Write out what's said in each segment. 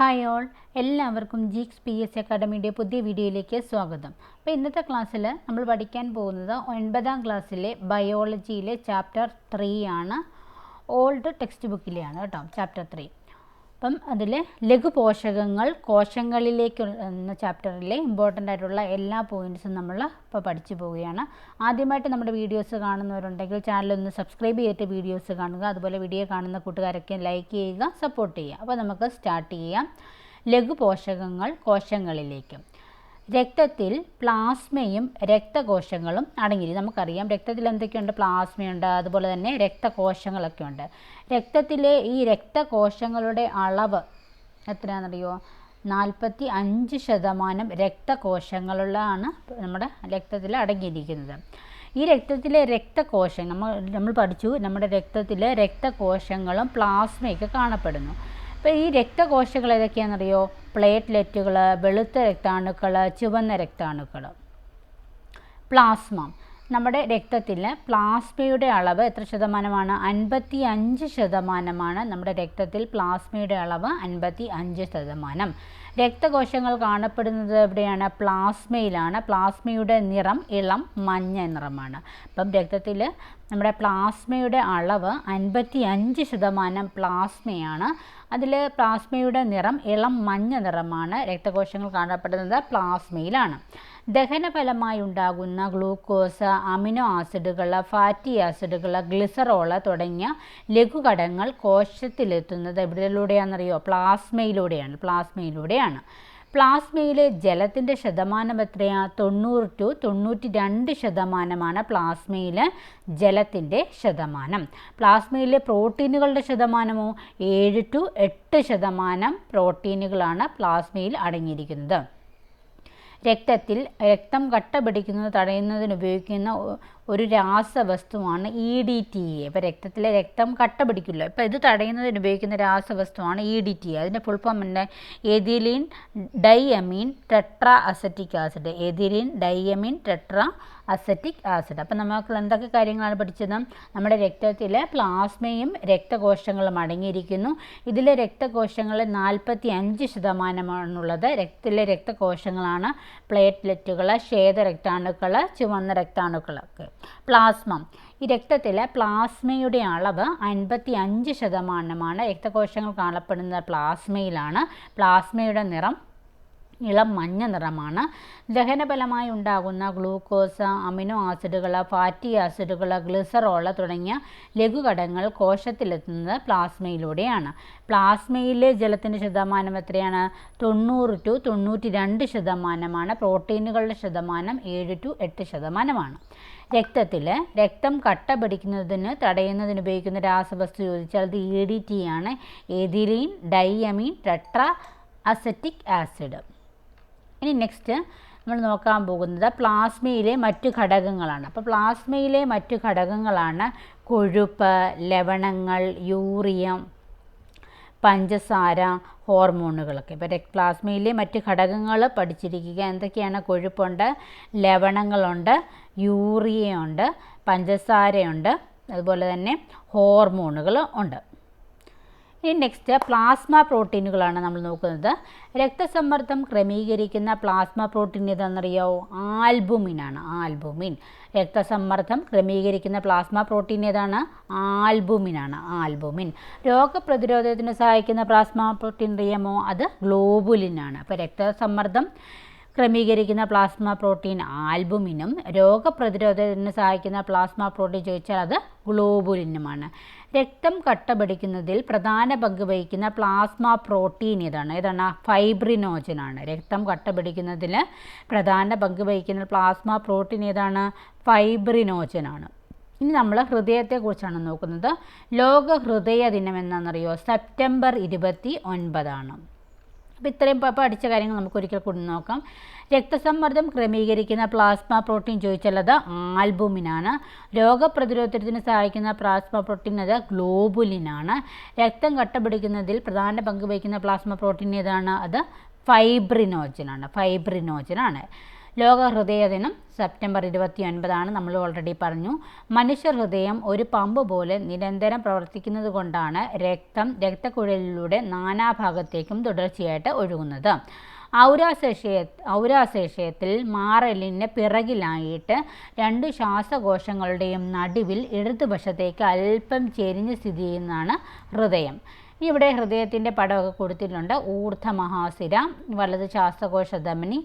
Hi all എല്ലാവർക്കും Geeks P S അക്കാഡമിയുടെ പുതിയ വീഡിയോയിലേക്ക് സ്വാഗതം. അപ്പോൾ ഇന്നത്തെ ക്ലാസ്സിൽ നമ്മൾ പഠിക്കാൻ പോകുന്നത് ഒൻപതാം ക്ലാസ്സിലെ ബയോളജിയിലെ ചാപ്റ്റർ ത്രീ ആണ്. ഓൾഡ് ടെക്സ്റ്റ് ബുക്കിലെയാണ് കേട്ടോ ചാപ്റ്റർ ത്രീ അപ്പം അതിൽ ലഘുപോഷകങ്ങൾ കോശങ്ങളിലേക്ക് എന്ന ചാപ്റ്ററിലെ ഇമ്പോർട്ടന്റ് ആയിട്ടുള്ള എല്ലാ പോയിന്റ്സും നമ്മൾ ഇപ്പോൾ പഠിച്ചു പോവുകയാണ്. ആദ്യമായിട്ട് നമ്മുടെ വീഡിയോസ് കാണുന്നവരുണ്ടെങ്കിൽ ചാനലൊന്ന് സബ്സ്ക്രൈബ് ചെയ്തിട്ട് വീഡിയോസ് കാണുക. അതുപോലെ വീഡിയോ കാണുന്ന കൂട്ടുകാരൊക്കെ ലൈക്ക് ചെയ്യുക സപ്പോർട്ട് ചെയ്യുക. അപ്പോൾ നമുക്ക് സ്റ്റാർട്ട് ചെയ്യാം. ലഘുപോഷകങ്ങൾ കോശങ്ങളിലേക്ക്. രക്തത്തിൽ പ്ലാസ്മയും രക്തകോശങ്ങളും അടങ്ങിയിരിക്കും നമുക്കറിയാം രക്തത്തിൽ എന്തൊക്കെയുണ്ട്? പ്ലാസ്മയുണ്ട് അതുപോലെ തന്നെ രക്തകോശങ്ങളൊക്കെ ഉണ്ട്. രക്തത്തിലെ ഈ രക്തകോശങ്ങളുടെ അളവ് എത്രയാണെന്നറിയോ നാൽപ്പത്തി അഞ്ച് ശതമാനം രക്തകോശങ്ങളിലാണ് നമ്മുടെ രക്തത്തിൽ അടങ്ങിയിരിക്കുന്നത്. ഈ രക്തത്തിലെ രക്തകോശം നമ്മൾ നമ്മൾ പഠിച്ചു നമ്മുടെ രക്തത്തിലെ രക്തകോശങ്ങളും പ്ലാസ്മയൊക്കെ കാണപ്പെടുന്നു. അപ്പോൾ ഈ രക്തകോശങ്ങൾ ഏതൊക്കെയാണെന്നറിയോ? പ്ലേറ്റ്ലെറ്റുകൾ വെളുത്ത രക്താണുക്കൾ ചുവന്ന രക്താണുക്കൾ. പ്ലാസ്മ. നമ്മുടെ രക്തത്തിൽ പ്ലാസ്മയുടെ അളവ് എത്ര ശതമാനമാണ്? അൻപത്തി അഞ്ച് ശതമാനമാണ് നമ്മുടെ രക്തത്തിൽ പ്ലാസ്മയുടെ അളവ് അൻപത്തി അഞ്ച് ശതമാനം. രക്തകോശങ്ങൾ കാണപ്പെടുന്നത് എവിടെയാണ്? പ്ലാസ്മയിലാണ്. പ്ലാസ്മയുടെ നിറം ഇളം മഞ്ഞ നിറമാണ്. അപ്പം രക്തത്തിൽ നമ്മുടെ പ്ലാസ്മയുടെ അളവ് അൻപത്തി അഞ്ച് ശതമാനം പ്ലാസ്മയാണ്. അതിൽ പ്ലാസ്മയുടെ നിറം ഇളം മഞ്ഞ നിറമാണ് രക്തകോശങ്ങൾ കാണപ്പെടുന്നത്. പ്ലാസ്മയിലാണ് ദഹനഫലമായി ഉണ്ടാകുന്ന ഗ്ലൂക്കോസ് അമിനോ ആസിഡുകൾ ഫാറ്റി ആസിഡുകൾ ഗ്ലിസറോൾ തുടങ്ങിയ ലഘുഘടങ്ങൾ കോശത്തിലെത്തുന്നത് എവിടെയിലൂടെയാണെന്നറിയോ പ്ലാസ്മയിലൂടെയാണ് പ്ലാസ്മയിലൂടെയാണ് പ്ലാസ്മയിലെ ജലത്തിന്റെ ശതമാനം എത്രയാണ് തൊണ്ണൂറ് ടു തൊണ്ണൂറ്റി രണ്ട് ശതമാനമാണ് പ്ലാസ്മയിലെ ജലത്തിന്റെ ശതമാനം. പ്ലാസ്മയിലെ പ്രോട്ടീനുകളുടെ ശതമാനമോ? ഏഴ് ടു എട്ട് ശതമാനം പ്രോട്ടീനുകളാണ് പ്ലാസ്മയിൽ അടങ്ങിയിരിക്കുന്നത്. രക്തത്തിൽ രക്തം കട്ട പിടിക്കുന്നത് തടയുന്നതിന് ഉപയോഗിക്കുന്ന ഒരു രാസവസ്തുവാണ് ഇ ഡി ടി എ ഇപ്പോൾ രക്തത്തിലെ രക്തം കട്ട പിടിക്കില്ല. ഇപ്പോൾ ഇത് തടയുന്നതിന് ഉപയോഗിക്കുന്ന രാസവസ്തുവാണ് ഇ ഡി ടി എ അതിന്റെ ഫുൾഫോം ഉണ്ട് ethylene diamine tetra acetic acid. Ethylene diamine tetra acetic acid. അപ്പം നമുക്ക് എന്തൊക്കെ കാര്യങ്ങളാണ് പഠിച്ചത്? നമ്മുടെ രക്തത്തിലെ പ്ലാസ്മയും രക്തകോശങ്ങളും അടങ്ങിയിരിക്കുന്നു. ഇതിലെ രക്തകോശങ്ങൾ നാൽപ്പത്തി അഞ്ച് ശതമാനമാണുള്ളത്. രക്തത്തിലെ രക്തകോശങ്ങളാണ് പ്ലേറ്റ്ലെറ്റുകൾ ശ്വേതരക്താണുക്കൾ ചുവന്ന രക്താണുക്കളൊക്കെ. പ്ലാസ്മ. ഈ രക്തത്തിലെ പ്ലാസ്മയുടെ അളവ് അൻപത്തി അഞ്ച് ശതമാനമാണ്. രക്തകോശങ്ങൾ കാണപ്പെടുന്ന പ്ലാസ്മയിലാണ്. പ്ലാസ്മയുടെ നിറം ഇളം മഞ്ഞ നിറമാണ്. ദഹനഫലമായി ഉണ്ടാകുന്ന ഗ്ലൂക്കോസ് അമിനോ ആസിഡുകൾ ഫാറ്റി ആസിഡുകൾ ഗ്ലിസറോൾ തുടങ്ങിയ ലഘുഘടകങ്ങൾ കോശത്തിലെത്തുന്നത് പ്ലാസ്മയിലൂടെയാണ്. പ്ലാസ്മയിലെ ജലത്തിന്റെ ശതമാനം എത്രയാണ്? തൊണ്ണൂറ് ടു തൊണ്ണൂറ്റി രണ്ട് ശതമാനമാണ്. പ്രോട്ടീനുകളുടെ ശതമാനം ഏഴ് ടു എട്ട് ശതമാനമാണ്. രക്തത്തിൽ രക്തം കട്ട പിടിക്കുന്നതിന് തടയുന്നതിന് ഉപയോഗിക്കുന്ന രാസവസ്തു ചോദിച്ചാൽ അത് ഇ ഡി ടി ആണ്. Ethylene diamine tetra acetic acid. ഇനി നെക്സ്റ്റ് നമ്മൾ നോക്കാൻ പോകുന്നത് പ്ലാസ്മയിലെ മറ്റു ഘടകങ്ങളാണ്. അപ്പോൾ പ്ലാസ്മയിലെ മറ്റു ഘടകങ്ങളാണ് കൊഴുപ്പ് ലവണങ്ങൾ യൂറിയം പഞ്ചസാര ഹോർമോണുകളൊക്കെ. ഇപ്പോൾ പ്ലാസ്മയിലെ മറ്റ് ഘടകങ്ങൾ പഠിച്ചിരിക്കുക. എന്തൊക്കെയാണ്? കൊഴുപ്പുണ്ട് ലവണങ്ങളുണ്ട് യൂറിയയുണ്ട് പഞ്ചസാരയുണ്ട് അതുപോലെ തന്നെ ഹോർമോണുകൾ ഉണ്ട്. ഇനി നെക്സ്റ്റ് പ്ലാസ്മ പ്രോട്ടീനുകളാണ് നമ്മൾ നോക്കുന്നത്. രക്തസമ്മർദ്ദം ക്രമീകരിക്കുന്ന പ്ലാസ്മ പ്രോട്ടീൻ ഏതാണെന്നറിയാവോ? ആൽബുമിനാണ് ആൽബുമിൻ. രക്തസമ്മർദ്ദം ക്രമീകരിക്കുന്ന പ്ലാസ്മ പ്രോട്ടീൻ ഏതാണ്? ആൽബുമിനാണ് ആൽബുമിൻ. രോഗപ്രതിരോധത്തിന് സഹായിക്കുന്ന പ്ലാസ്മ പ്രോട്ടീൻ അറിയാമോ? അത് ഗ്ലോബുലിൻ ആണ്. അപ്പോൾ രക്തസമ്മർദ്ദം ക്രമീകരിക്കുന്ന പ്ലാസ്മ പ്രോട്ടീൻ ആൽബുമിനും രോഗപ്രതിരോധത്തിന് സഹായിക്കുന്ന പ്ലാസ്മ പ്രോട്ടീൻ ചോദിച്ചാൽ അത് ഗ്ലോബുലിനുമാണ്. രക്തം കട്ടപിടിക്കുന്നതിൽ പ്രധാന പങ്ക് വഹിക്കുന്ന പ്ലാസ്മ പ്രോട്ടീൻ ഇതാണ് ഏതാണ്? ഫൈബ്രിനോജനാണ്. രക്തം കട്ടപിടിക്കുന്നതിൽ പ്രധാന പങ്ക് വഹിക്കുന്ന പ്ലാസ്മ പ്രോട്ടീൻ ഏതാണ്? ഫൈബ്രിനോജനാണ്. ഇനി നമ്മൾ ഹൃദയത്തെക്കുറിച്ചാണ് നോക്കുന്നത്. ലോക ഹൃദയ ദിനം എന്നാണെന്നറിയോ? സെപ്റ്റംബർ ഇരുപത്തി ഒൻപതാണ്. അപ്പോൾ ഇത്രയും പഠിച്ച കാര്യങ്ങൾ നമുക്ക് ഒരിക്കൽ കൂടി നോക്കാം. രക്തസമ്മർദ്ദം ക്രമീകരിക്കുന്ന പ്ലാസ്മ പ്രോട്ടീൻ ചോദിച്ചുള്ളത് ആൽബുമിനാണ്. രോഗപ്രതിരോധത്തിന് സഹായിക്കുന്ന പ്ലാസ്മ പ്രോട്ടീൻ അത് ഗ്ലോബുലിനാണ്. രക്തം കട്ടപിടിക്കുന്നതിൽ പ്രധാന പങ്ക് വഹിക്കുന്ന പ്ലാസ്മ പ്രോട്ടീൻ ഏതാണ്? അത് ഫൈബ്രിനോജനാണ്. ഫൈബ്രിനോജനാണ്. ലോക ഹൃദയ ദിനം സെപ്റ്റംബർ ഇരുപത്തി ഒൻപതാണ് നമ്മൾ ഓൾറെഡി പറഞ്ഞു. മനുഷ്യ ഹൃദയം ഒരു പമ്പ് പോലെ നിരന്തരം പ്രവർത്തിക്കുന്നത് കൊണ്ടാണ് രക്തം രക്തക്കുഴലിലൂടെ നാനാഭാഗത്തേക്കും തുടർച്ചയായിട്ട് ഒഴുകുന്നത്. ഔരാശേഷയ ഔരാശേഷയത്തിൽ മാറലിന് പിറകിലായിട്ട് രണ്ട് ശ്വാസകോശങ്ങളുടെയും നടുവിൽ ഇടതുവശത്തേക്ക് അല്പം ചെരിഞ്ഞ് സ്ഥിതി ചെയ്യുന്നതാണ് ഹൃദയം. ഇവിടെ ഹൃദയത്തിന്റെ പടമൊക്കെ കൊടുത്തിട്ടുണ്ട്. ഊർധ മഹാസിര വലത് ശ്വാസകോശ ധമനി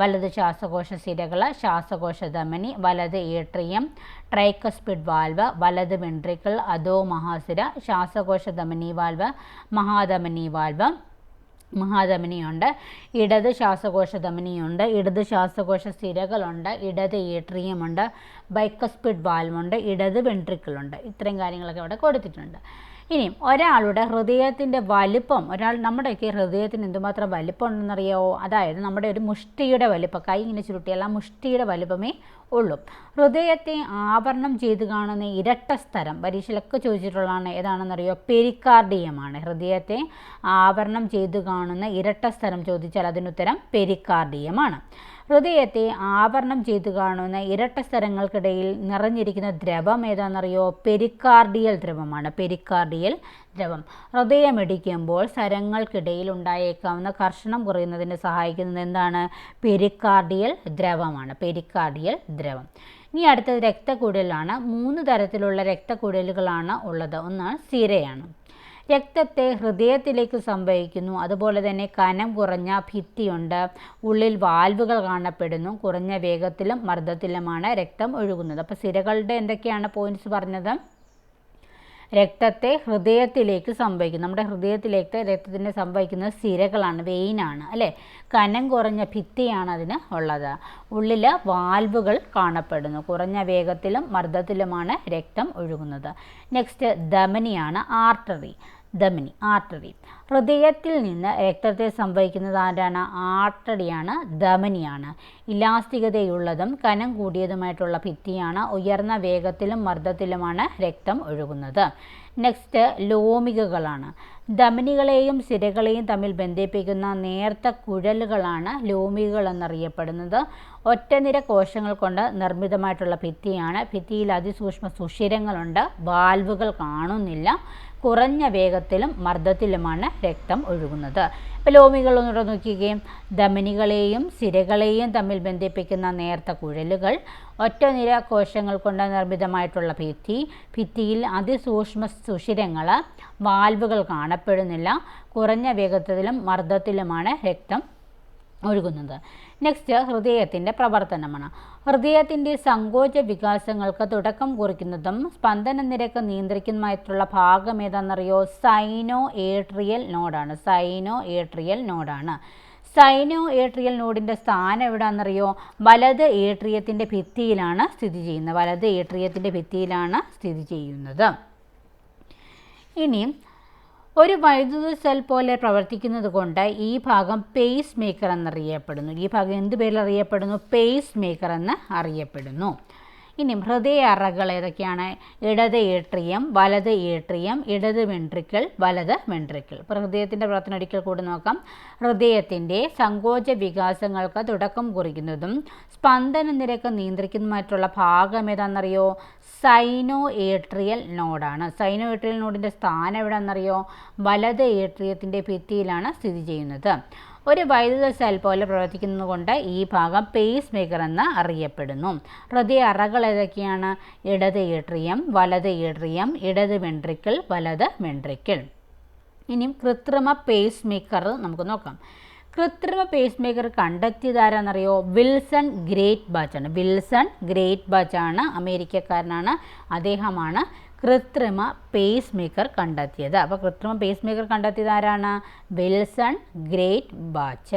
വലത് ശ്വാസകോശ സിരകൾ ശ്വാസകോശ ധമനി വലത് ഏട്രിയം ട്രൈക്കസ്പിഡ് വാൽവ് വലത് വെൻട്രിക്കിൾ അധോ മഹാസിര ശ്വാസകോശ ധമനി വാൽവ് മഹാധമനി വാൽവ് മഹാധമനിയുണ്ട്. ഇടത് ശ്വാസകോശ ധമനിയുണ്ട് ഇടത് ശ്വാസകോശ സിരകളുണ്ട് ഇടത് ഏട്രിയമുണ്ട് ബൈക്കസ്പിഡ് വാൽവുണ്ട് ഇടത് വെൻട്രിക്കിളുണ്ട്. ഇത്രയും കാര്യങ്ങളൊക്കെ ഇവിടെ കൊടുത്തിട്ടുണ്ട്. ഇനിയും ഒരാളുടെ ഹൃദയത്തിന്റെ വലിപ്പം ഒരാൾ നമ്മുടെയൊക്കെ ഹൃദയത്തിന് എന്തുമാത്രം വലിപ്പം ഉണ്ടെന്നറിയാവോ അതായത് നമ്മുടെ ഒരു മുഷ്ടിയുടെ വലിപ്പം കൈ ഇങ്ങനെ ചുരുട്ടിയല്ല മുഷ്ടിയുടെ വലിപ്പമേ ഉള്ളൂ. ഹൃദയത്തെ ആവരണം ചെയ്ത് കാണുന്ന ഇരട്ട സ്ഥലം പരീക്ഷയിലൊക്കെ ചോദിച്ചിട്ടുള്ളതാണ് ഏതാണെന്നറിയോ? പെരിക്കാർഡിയമാണ്. ഹൃദയത്തെ ആവരണം ചെയ്ത് കാണുന്ന ഇരട്ട സ്ഥലം ചോദിച്ചാൽ അതിനുത്തരം പെരിക്കാർഡിയമാണ്. ഹൃദയത്തെ ആവരണം ചെയ്തു കാണുന്ന ഇരട്ട സ്ഥലങ്ങൾക്കിടയിൽ നിറഞ്ഞിരിക്കുന്ന ദ്രവം ഏതാണെന്നറിയോ? പെരിക്കാർഡിയൽ ദ്രവമാണ്. പെരിക്കാർഡിയൽ ദ്രവം. ഹൃദയമിടിക്കുമ്പോൾ സ്ഥലങ്ങൾക്കിടയിൽ ഉണ്ടായേക്കാവുന്ന കർഷണം കുറയുന്നതിന് സഹായിക്കുന്നത് എന്താണ്? പെരിക്കാർഡിയൽ ദ്രവമാണ്. പെരിക്കാർഡിയൽ ദ്രവം. ഇനി അടുത്തത് രക്തക്കുഴലാണ് മൂന്ന് തരത്തിലുള്ള രക്തക്കുഴലുകളാണ് ഉള്ളത്. ഒന്ന് സിരയാണ്. രക്തത്തെ ഹൃദയത്തിലേക്ക് സംഭവിക്കുന്നു. അതുപോലെ തന്നെ കനം കുറഞ്ഞ ഭിത്തിയുണ്ട്. ഉള്ളിൽ വാൽവുകൾ കാണപ്പെടുന്നു. കുറഞ്ഞ വേഗത്തിലും മർദ്ദത്തിലുമാണ് രക്തം ഒഴുകുന്നത്. അപ്പോൾ സിരകളുടെ എന്തൊക്കെയാണ് പോയിന്റ്സ് പറഞ്ഞത്? രക്തത്തെ ഹൃദയത്തിലേക്ക് സംഭവിക്കും നമ്മുടെ ഹൃദയത്തിലേക്ക് രക്തത്തിന് സംഭവിക്കുന്നത് സിരകളാണ് വെയിനാണ് അല്ലേ? കനം കുറഞ്ഞ ഭിത്തിയാണ് അതിന് ഉള്ളത്. ഉള്ളിൽ വാൽവുകൾ കാണപ്പെടുന്നു. കുറഞ്ഞ വേഗത്തിലും മർദ്ദത്തിലുമാണ് രക്തം ഒഴുകുന്നത്. നെക്സ്റ്റ് ധമനിയാണ് ആർട്ടറി ധമനി ആർട്ടറി. ഹൃദയത്തിൽ നിന്ന് രക്തത്തെ സംഭവിക്കുന്നത് ആരാണ്? ആർട്ടറിയാണ് ധമനിയാണ് ഇലാസ്തികതയുള്ളതും കനം കൂടിയതുമായിട്ടുള്ള ഭിത്തിയാണ് ഉയർന്ന വേഗത്തിലും മർദ്ദത്തിലുമാണ് രക്തം ഒഴുകുന്നത്. നെക്സ്റ്റ് ലോമികകളാണ്. ധമനികളെയും സിരകളെയും തമ്മിൽ ബന്ധിപ്പിക്കുന്ന നേർത്ത കുഴലുകളാണ് ലോമികകൾ എന്നറിയപ്പെടുന്നത് ഒറ്റനിര കോശങ്ങൾ കൊണ്ട് നിർമ്മിതമായിട്ടുള്ള ഭിത്തിയാണ്. ഭിത്തിയിൽ അതിസൂക്ഷ്മ സുഷിരങ്ങളുണ്ട്. വാൽവുകൾ കാണുന്നില്ല. കുറഞ്ഞ വേഗത്തിലും മർദ്ദത്തിലുമാണ് രക്തം ഒഴുകുന്നത്. ലോമികൾ ഒന്നുകൂടെ നോക്കുകയും ധമനികളെയും സിരകളെയും തമ്മിൽ ബന്ധിപ്പിക്കുന്ന നേർത്ത കുഴലുകൾ ഒറ്റനിര കോശങ്ങൾ കൊണ്ട് നിർമ്മിതമായിട്ടുള്ള ഭിത്തി ഭിത്തിയിൽ അതിസൂക്ഷ്മ സുഷിരങ്ങൾ വാൽവുകൾ കാണപ്പെടുന്നില്ല. കുറഞ്ഞ വേഗത്തിലും മർദ്ദത്തിലുമാണ് രക്തം ഒഴുകുന്നത്. നെക്സ്റ്റ് ഹൃദയത്തിന്റെ പ്രവർത്തനമാണ്. ഹൃദയത്തിന്റെ സങ്കോച വികാസങ്ങൾക്ക് തുടക്കം കുറിക്കുന്നതും സ്പന്ദന നിരക്ക് നിയന്ത്രിക്കുന്നതുമായിട്ടുള്ള ഭാഗം ഏതാണെന്നറിയോ? സൈനോ ഏട്രിയൽ നോഡാണ്. സൈനോ ഏട്രിയൽ നോഡാണ്. സൈനോ ഏട്രിയൽ നോഡിന്റെ സ്ഥാനം എവിടെയാണെന്നറിയോ? വലത് ഏട്രിയത്തിന്റെ ഭിത്തിയിലാണ് സ്ഥിതി ചെയ്യുന്നത്. വലത് ഏട്രിയത്തിന്റെ ഭിത്തിയിലാണ് സ്ഥിതി ചെയ്യുന്നത്. ഇനി ഒരു വൈദ്യുത സെൽ പോലെ പ്രവർത്തിക്കുന്നത് കൊണ്ട് ഈ ഭാഗം പേസ് മേക്കർ എന്നറിയപ്പെടുന്നു. ഈ ഭാഗം എന്ത് പേരിൽ അറിയപ്പെടുന്നു? പേസ് മേക്കർ എന്ന് അറിയപ്പെടുന്നു. ഇനി ഹൃദയ അറകൾ ഏതൊക്കെയാണ്? ഇടത് ഏട്രിയം വലത് ഏട്രിയം ഇടത് വെൻട്രിക്കിൾ വലത് വെൻട്രിക്കിൾ. ഇപ്പോൾ ഹൃദയത്തിന്റെ പ്രവർത്തനം ഒരിക്കൽ കൂടി നോക്കാം. ഹൃദയത്തിന്റെ സങ്കോച വികാസങ്ങൾക്ക് തുടക്കം കുറിക്കുന്നതും സ്പന്ദന നിരക്ക് നിയന്ത്രിക്കുന്നതുമായിട്ടുള്ള ഭാഗം ഏതാണെന്നറിയോ? സൈനോ ഏട്രിയൽ നോഡാണ്. സൈനോ ഏട്രിയൽ നോഡിന്റെ സ്ഥാനം എവിടെയാണെന്നറിയോ? വലത് ഏട്രിയത്തിന്റെ ഭിത്തിയിലാണ് സ്ഥിതി ചെയ്യുന്നത്. ഒരു വൈദ്യുത സെൽ പോലെ പ്രവർത്തിക്കുന്നതുകൊണ്ട് ഈ ഭാഗം പേസ് മേക്കർ എന്ന് അറിയപ്പെടുന്നു. ഹൃദയ അറകൾ ഏതൊക്കെയാണ്? ഇടത് ഏട്രിയം വലത് ഏട്രിയം ഇടത് വെൻട്രിക്കിൾ വലത് വെൻട്രിക്കിൾ ഇനിയും കൃത്രിമ പേസ് മേക്കർ നമുക്ക് നോക്കാം. കൃത്രിമ പേസ് മേക്കർ കണ്ടെത്തിയതാരാന്നറിയോ വിൽസൺ ഗ്രേറ്റ് ബാച്ചാണ് വിൽസൺ ഗ്രേറ്റ് ബാച്ചാണ് അമേരിക്കക്കാരനാണ്. അദ്ദേഹമാണ് കൃത്രിമ പേസ് മേക്കർ കണ്ടെത്തിയത്. അപ്പോൾ കൃത്രിമ പേസ് മേക്കർ കണ്ടെത്തിയത് ആരാണ്? Wilson Greatbatch.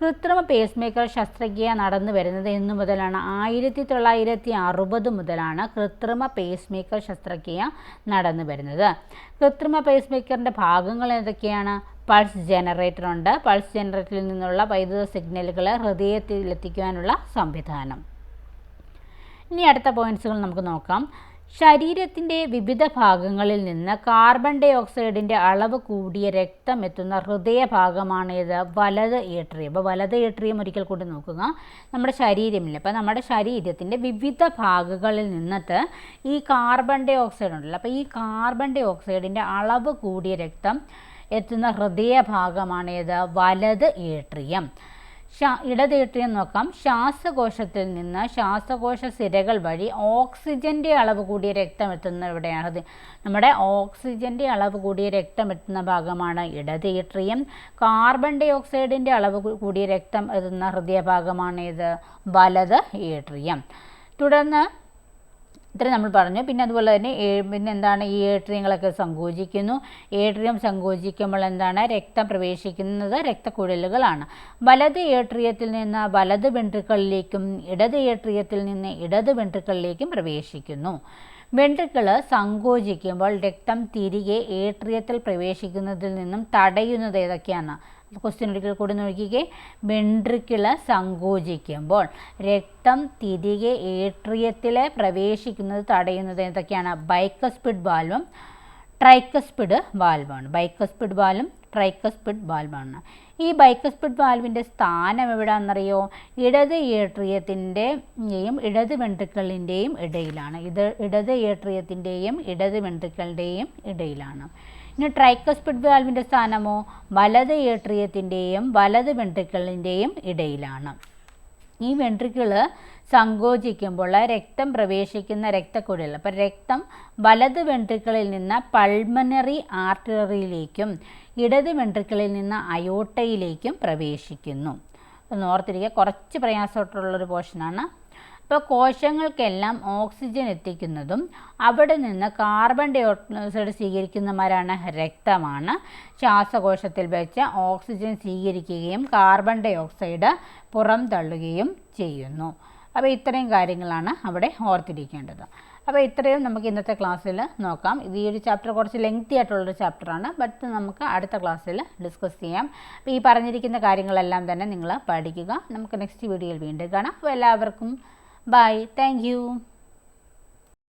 കൃത്രിമ പേസ് മേക്കർ ശസ്ത്രക്രിയ നടന്നു വരുന്നത് എന്നു മുതലാണ്. ആയിരത്തി തൊള്ളായിരത്തി അറുപത് മുതലാണ് കൃത്രിമ പേസ് മേക്കർ ശസ്ത്രക്രിയ നടന്നു വരുന്നത്. കൃത്രിമ പേസ് മേക്കറിന്റെ ഭാഗങ്ങൾ എന്തൊക്കെയാണ്? പൾസ് ജനറേറ്റർ ഉണ്ട്. പൾസ് ജനറേറ്ററിൽ നിന്നുള്ള വൈദ്യുത സിഗ്നലുകൾ ഹൃദയത്തിലെത്തിക്കുവാനുള്ള സംവിധാനം. ഇനി അടുത്ത പോയിന്റ്സുകൾ നമുക്ക് നോക്കാം. ശരീരത്തിന്റെ വിവിധ ഭാഗങ്ങളിൽ നിന്ന് കാർബൺ ഡൈ ഓക്സൈഡിന്റെ അളവ് കൂടിയ രക്തം എത്തുന്ന ഹൃദയഭാഗമാണ് ഇത്. വലത് ഏട്രിയം അപ്പോൾ വലത് ഏട്രിയം ഒരിക്കൽ കൂടി നോക്കുക. നമ്മുടെ ശരീരമില്ല? അപ്പോൾ നമ്മുടെ ശരീരത്തിന്റെ വിവിധ ഭാഗങ്ങളിൽ നിന്നിട്ട് ഈ കാർബൺ ഡൈ ഓക്സൈഡ് ഉണ്ടല്ലോ. അപ്പോൾ ഈ കാർബൺ ഡൈ ഓക്സൈഡിന്റെ അളവ് കൂടിയ രക്തം എത്തുന്ന ഹൃദയഭാഗമാണ് ഇത്. വലത് ഏട്രിയം ശ്വാ ഇടതേട്ടിയം നോക്കാം. ശ്വാസകോശത്തിൽ നിന്ന് ശ്വാസകോശ സിരകൾ വഴി ഓക്സിജന്റെ അളവ് കൂടിയ രക്തം എത്തുന്ന ഇവിടെയാണത് നമ്മുടെ ഓക്സിജന്റെ അളവ് കൂടിയ രക്തം എത്തുന്ന ഭാഗമാണ് ഇടതീട്രിയം കാർബൺ ഡൈ ഓക്സൈഡിന്റെ അളവ് കൂടിയ രക്തം എത്തുന്ന ഹൃദയഭാഗമാണ് ഇത് വലത് ഏട്രിയം തുടർന്ന് ഇത്ര നമ്മൾ പറഞ്ഞു. പിന്നെ അതുപോലെ തന്നെ പിന്നെ എന്താണ് ഈ ഏട്രിയങ്ങളൊക്കെ സങ്കോചിക്കുന്നു. ഏട്രിയം സങ്കോചിക്കുമ്പോൾ എന്താണ്? രക്തം പ്രവേശിക്കുന്നത് രക്തക്കുഴലുകളാണ്. വലത് ഏട്രിയത്തിൽ നിന്ന് വലത് വെൻട്രിക്കളിലേക്കും ഇടത് ഏട്രിയത്തിൽ നിന്ന് ഇടത് വെൻട്രിക്കളിലേക്കും പ്രവേശിക്കുന്നു. വെൻട്രിക്കിൾ സങ്കോചിക്കുമ്പോൾ രക്തം തിരികെ ഏട്രിയത്തിൽ പ്രവേശിക്കുന്നതിൽ നിന്നും തടയുന്നത് ഏതൊക്കെയാണ്? ക്വസ്റ്റ്യൻ ഒരിക്കൽ കൂടി നോക്കിക്കേ. വെൻട്രിക്കിൾ സങ്കോചിക്കുമ്പോൾ രക്തം തിരികെ ഏട്രിയത്തിൽ പ്രവേശിക്കുന്നത് തടയുന്നത് എന്തൊക്കെയാണ്? ബൈക്കസ്പിഡ് വാൽവും ട്രൈക്കസ്പിഡ് വാൽവാണ്. ബൈക്കസ്പിഡ് വാൽവും ട്രൈക്കസ്പിഡ് വാൽവാണ്. ഈ ബൈക്കസ്പിഡ് വാൽവിന്റെ സ്ഥാനം എവിടെയാണെന്നറിയോ ഇടത് ഏട്രിയത്തിന്റെയും ഇടത് വെൻട്രിക്കളിന്റെയും ഇടയിലാണ്. ഇത് ഇടത് ഏട്രിയത്തിന്റെയും ഇടത് വെൻട്രിക്കളുടെയും ഇടയിലാണ്. ഇനി ട്രൈക്കോസ്പിഡ് വാൽവിന്റെ സ്ഥാനമോ വലത് ഏട്രിയത്തിന്റെയും വലത് വെൻട്രിക്കളിന്റെയും ഇടയിലാണ്. ഈ വെൻട്രിക്കിൾ സങ്കോചിക്കുമ്പോൾ രക്തം പ്രവേശിക്കുന്ന രക്തക്കുഴൽ അപ്പോൾ രക്തം വലത് വെൻട്രിക്കിളിൽ നിന്ന് പൾമനറി ആർട്ടറിയിലേക്കും ഇടത് വെൻട്രിക്കിളിൽ നിന്ന് അയോട്ടയിലേക്കും പ്രവേശിക്കുന്നു. ഓർത്തിരിക്കുക കുറച്ച് പ്രയാസമായിട്ടുള്ളൊരു പോർഷനാണ് അപ്പോൾ കോശങ്ങൾക്കെല്ലാം ഓക്സിജൻ എത്തിക്കുന്നതും അവിടെ നിന്ന് കാർബൺ ഡൈ ഓക്സൈഡ് സ്വീകരിക്കുന്നവരാണ് രക്തമാണ്. ശ്വാസകോശത്തിൽ വെച്ച് ഓക്സിജൻ സ്വീകരിക്കുകയും കാർബൺ ഡൈ ഓക്സൈഡ് പുറം തള്ളുകയും ചെയ്യുന്നു. അപ്പോൾ ഇത്രയും കാര്യങ്ങളാണ് അവിടെ ഓർത്തിരിക്കേണ്ടത്. അപ്പോൾ ഇത്രയും നമുക്ക് ഇന്നത്തെ ക്ലാസ്സിൽ നോക്കാം. ഇത് ഈ ഒരു ചാപ്റ്റർ കുറച്ച് ലെങ്തി ആയിട്ടുള്ളൊരു ചാപ്റ്ററാണ് ബട്ട് നമുക്ക് അടുത്ത ക്ലാസ്സിൽ ഡിസ്കസ് ചെയ്യാം. അപ്പോൾ ഈ പറഞ്ഞിരിക്കുന്ന കാര്യങ്ങളെല്ലാം തന്നെ നിങ്ങൾ പഠിക്കുക. നമുക്ക് നെക്സ്റ്റ് വീഡിയോയിൽ വീണ്ടും കാണാം. അപ്പോൾ എല്ലാവർക്കും Bye. Thank you.